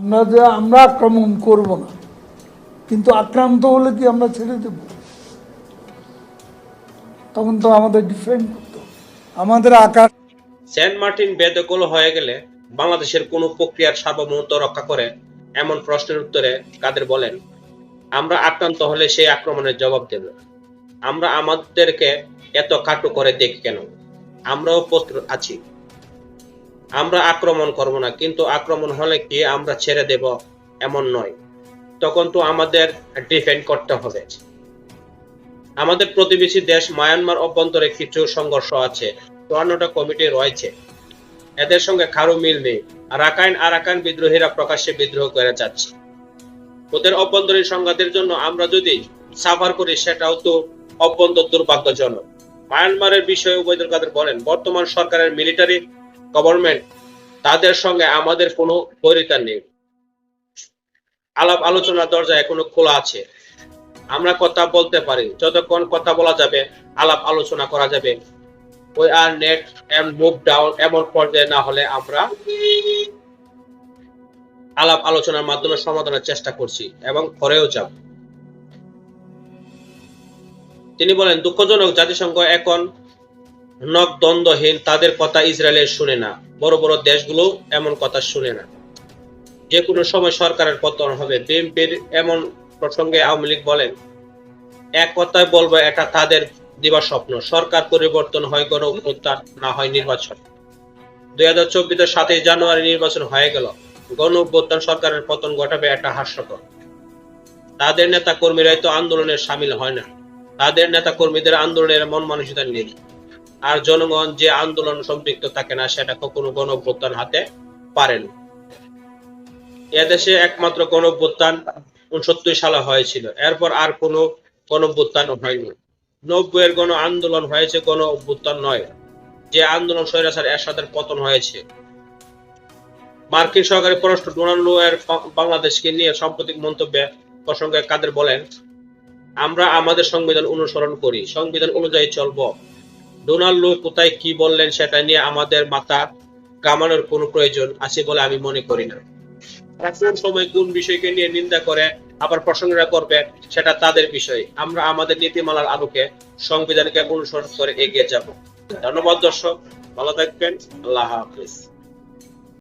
আমরা যে আমরা আক্রমণ করব না, কিন্তু আক্রান্ত হলে কি আমরা ছেড়ে দেব? তখন তো আমাদের ডিফেন্ড করতে আমাদের আকার সেন্ট মার্টিন বেদখল হয়ে গেলে বাংলাদেশের কোন প্রক্রিয়ার সার্বভৌমত্ব রক্ষা করে এমন প্রশ্নের উত্তরে কাদের বলেন, আমরা আক্রান্ত হলে সেই আক্রমণের জবাব দেব। আমরা আমাদেরকে এত কাটু করে দেখি কেন? আমরাও প্রস্তুত আছি। আমরা আক্রমণ করব না, কিন্তু আক্রমণ হলে কি আমরা ছেড়ে দেব এমন নয়। তখন তো আমাদের ডিফেন্ড করতে হবে। আমাদের প্রতিবেশী দেশ মায়ানমার অভ্যন্তরে কিছু সংঘর্ষ আছে, চুয়ান্নটা কমিটি রয়েছে। এদের সঙ্গে কারও মিল নেই। আরাকাইন আরাকান বিদ্রোহীরা প্রকাশ্যে বিদ্রোহ করে যাচ্ছে। ওদের অভ্যন্তরীণ সংঘাতের জন্য আমরা যদি সাফার করি, সেটাও তো অভ্যন্তর দুর্ভাগ্যজনক। মায়ানমারের বিষয়ে উবৈদুল কাদের বলেন, বর্তমান সরকারের মিলিটারি গভর্নমেন্ট তাদের সঙ্গে আমাদের কোনো বৈরিতা নেই। আলাপ আলোচনার দরজা এখনও খোলা আছে। আমরা কথা বলতে পারি, যতক্ষণ কথা বলা যাবে, আলাপ আলোচনা করা যাবে। ওই আর নেট এন্ড মুভ ডাউন এমন পর্যায়ে না হলে আমরা আলাপ আলোচনার মাধ্যমে সমাধানের চেষ্টা করছি এবং করেও যাব। তিনি বলেন, দুঃখজনক, জাতিসংঘ এখন নক দ্বন্দ্বহীন, তাদের কথা ইসরায়েলের শুনে না। বড় বড় দেশগুলো এমন কথা শুনে না। যে কোনো সময় সরকারের পতন হবে। বিএনপির এমন প্রসঙ্গে আওয়ামী লীগ বলেন, এক কথায় বলব, এটা তাদের দিবা স্বপ্ন। সরকার পরিবর্তন হয়, গণ অভ্যুত্থান না হয় নির্বাচন। দুই হাজার চব্বিশের সাতই জানুয়ারি নির্বাচন হয়ে গেল। গণ অভ্যুত্থান সরকারের পতন ঘটাবে একটা হাস্যকর। তাদের নেতা কর্মীরাই তো আন্দোলনের সামিল হয় না। তাদের নেতা কর্মীদের আন্দোলনের মন মানসিকতা নেই। আর জনগণ যে আন্দোলন সম্পৃক্ত থাকে না, সেটা কখনো গণ অভ্যুত্থান হাতে পারেন এদেশে একমাত্র গণ অভ্যুত্থান উনসত্তর সালে হয়েছিল। এরপর আর কোনো গণ অভ্যুত্থান হয়নি। নব্বই এর গণ আন্দোলন হয়েছে গণ অভ্যুত্থান নয়। যে আন্দোলন স্বৈরাচার এরশাদের পতন হয়েছে। মার্কিন সরকারি পররাষ্ট্র ডোনাল্ড এর বাংলাদেশকে নিয়ে সাম্প্রতিক মন্তব্যে প্রসঙ্গে কাদের বলেন, আমরা আমাদের সংবিধান অনুসরণ করি। সংবিধান অনুযায়ী চলবো। ডোনাল্ড লো কোথায় কি বললেন সেটা নিয়ে আমাদের মাথা কামানোর কোনো প্রয়োজন আছে বলে আমি মনে করি না। কোন সময় কোন বিষয়কে নিয়ে নিন্দা করে, আবার প্রশংসা করবে, সেটা তাদের বিষয়। আমরা আমাদের নীতিমালার আলোকে সংবিধানকে অনুসরণ করে এগিয়ে যাব। ধন্যবাদ দর্শক, ভালো থাকবেন, আল্লাহ হাফিজ।